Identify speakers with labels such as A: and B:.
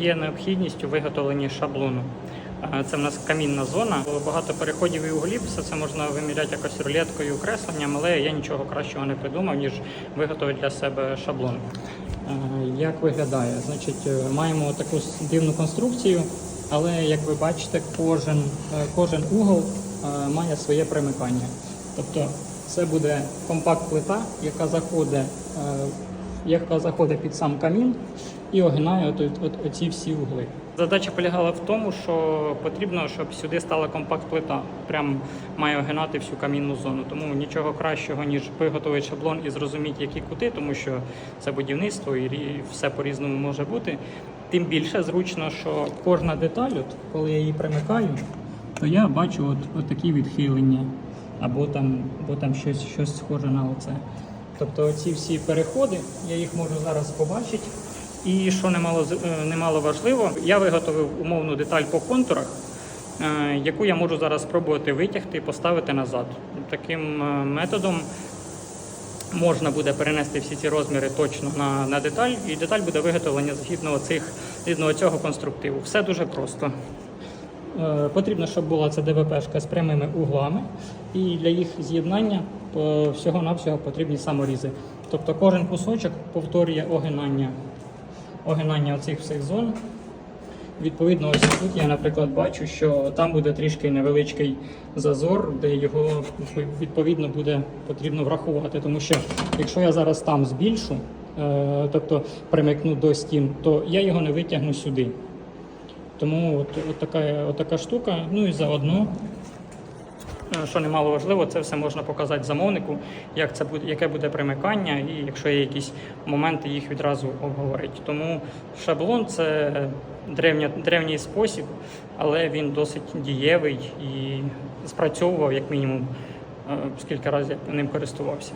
A: є необхідність у виготовленні шаблону. Це в нас камінна зона, багато переходів і углів, все це можна виміряти якось рулеткою, кресленням, але я нічого кращого не придумав, ніж виготовити для себе шаблон. Як виглядає? Значить, е, маємо таку дивну конструкцію, але як ви бачите, кожен, е, кожен угол е, має своє примикання. Тобто це буде компакт-плита, яка заходить, яка заходить під сам камін і огинає от, от, оці всі угли. Задача полягала в тому, що потрібно, щоб сюди стала компакт-плита. Прям має огинати всю камінну зону. Тому нічого кращого, ніж виготовити шаблон і зрозуміти, які кути, тому що це будівництво і все по-різному може бути. Тим більше зручно, що кожна деталь, от, коли я її примикаю, то я бачу от, от такі відхилення, або там, або там щось, щось схоже на оце. Тобто ці всі переходи, я їх можу зараз побачити. І що немало, е, немало важливо, я виготовив умовну деталь по контурах, е, яку я можу зараз спробувати витягти і поставити назад. Таким е, методом можна буде перенести всі ці розміри точно на, на деталь, і деталь буде виготовлена згідно цих згідно цього конструктиву. Все дуже просто. Е, Потрібно, щоб була ця ДВПшка з прямими углами, і для їх з'єднання е, всього-навсього потрібні саморізи. Тобто кожен кусочок повторює огинання, огинання оцих всіх зон. Відповідно, ось тут я, наприклад, бачу, що там буде трішки невеличкий зазор, де його відповідно буде потрібно врахувати. Тому що якщо я зараз там збільшу, е, тобто примикну до стін, то я його не витягну сюди. Тому от, от, така, от така штука. Ну і заодно, е, що немало важливо, це все можна показати замовнику, як це буде, яке буде примикання, і якщо є якісь моменти, їх відразу обговорити. Тому шаблон це древня, древній спосіб, але він досить дієвий і спрацьовував як мінімум, е, скільки разів я ним користувався.